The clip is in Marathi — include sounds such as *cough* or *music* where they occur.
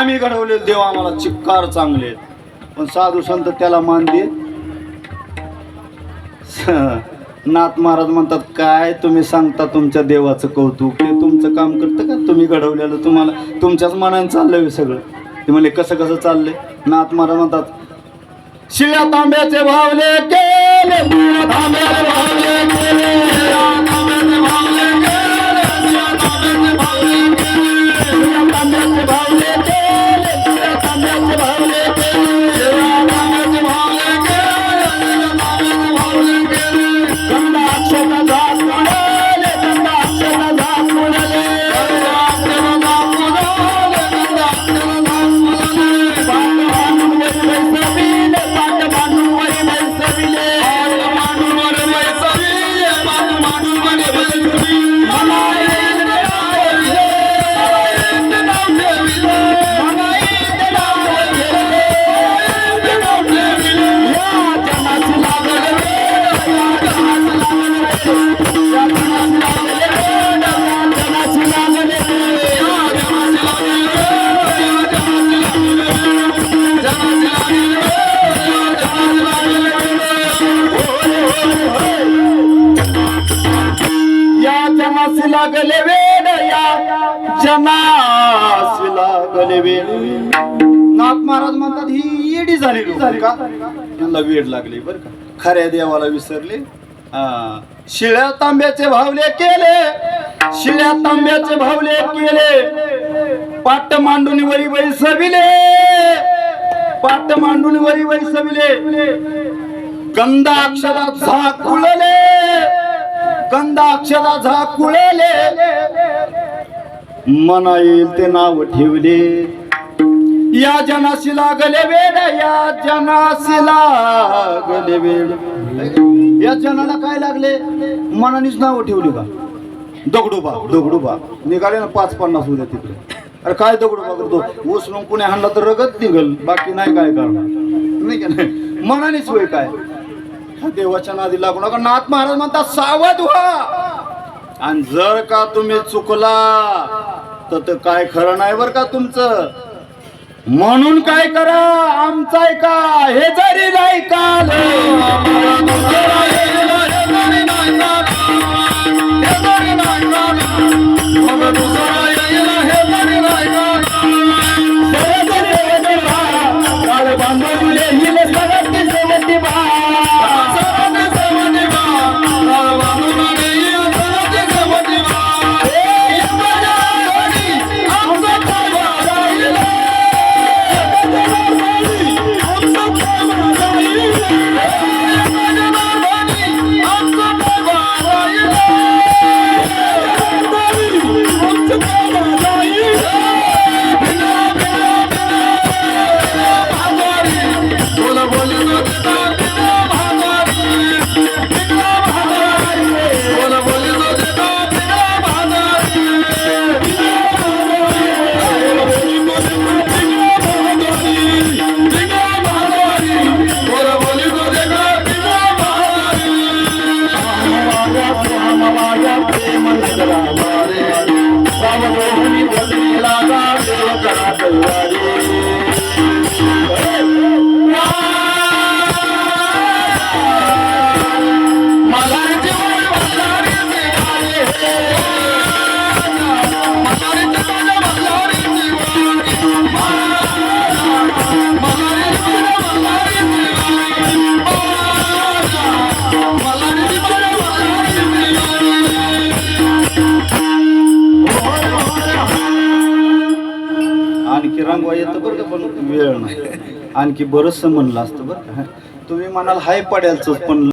आम्ही घडवले देव आम्हाला चिक्कार चांगले. आहेत. पण साधू संत त्याला मान दे *laughs* नाथ महाराज म्हणतात काय तुम्ही सांगता तुमच्या देवाचं कौतुक? ते तुमचं काम करतं का? तुम्ही घडवलेलं तुम्हाला तुमच्याच मनाने चाललंय सगळं. ते म्हणले कसं कसं चाललंय? नाथ महाराज म्हणतात शिळ्या तांब्याचे भावले केले तांब्याचे भावले लागले वेड या लागले वेड नाथ महाराज म्हणतात ही येडी झाली का? यांना वेड लागली बर का. खऱ्या देवाला विसरले. शिळ्या तांब्याचे भावले केले. शिळ्या तांब्याचे भावले केले. पाट मांडून वरी वरी सविले. पाट मांडून वरी वरी सविले. गंधा अक्षरात झाकुळले. कंदाक्षरा अक्षरात झाकुळले. मना येईल ते नाव ठेवले. या जनाशी लागले वेड या जनाशी लागले वेड. या जनाला काय लागले? मनानेच नाव ठेवली का? दगडूबा दगडूबा निघाले ना पाच पन्नास उद्या तिकडे. अरे काय दगडूबा करतो उचलून कुणी हाणला तर रगत निघल. बाकी नाही काय करणार. नाही का? नाही मनानेच होय काय? देवाच्या नादी लागू नका. नाथ महाराज म्हणतात सावध व्हा आणि जर का तुम्ही चुकला तर काय खरं नाही बर का तुमचं? म्हणून काय करा आमचं का हे जरी नाही Vai, vai, vai. आणखी रंगवा येतं बरं का पण वेळ नाही. आणखी बरंचसं म्हणलं असतं बरं का. तुम्ही म्हणाल हाय पड्यालच पण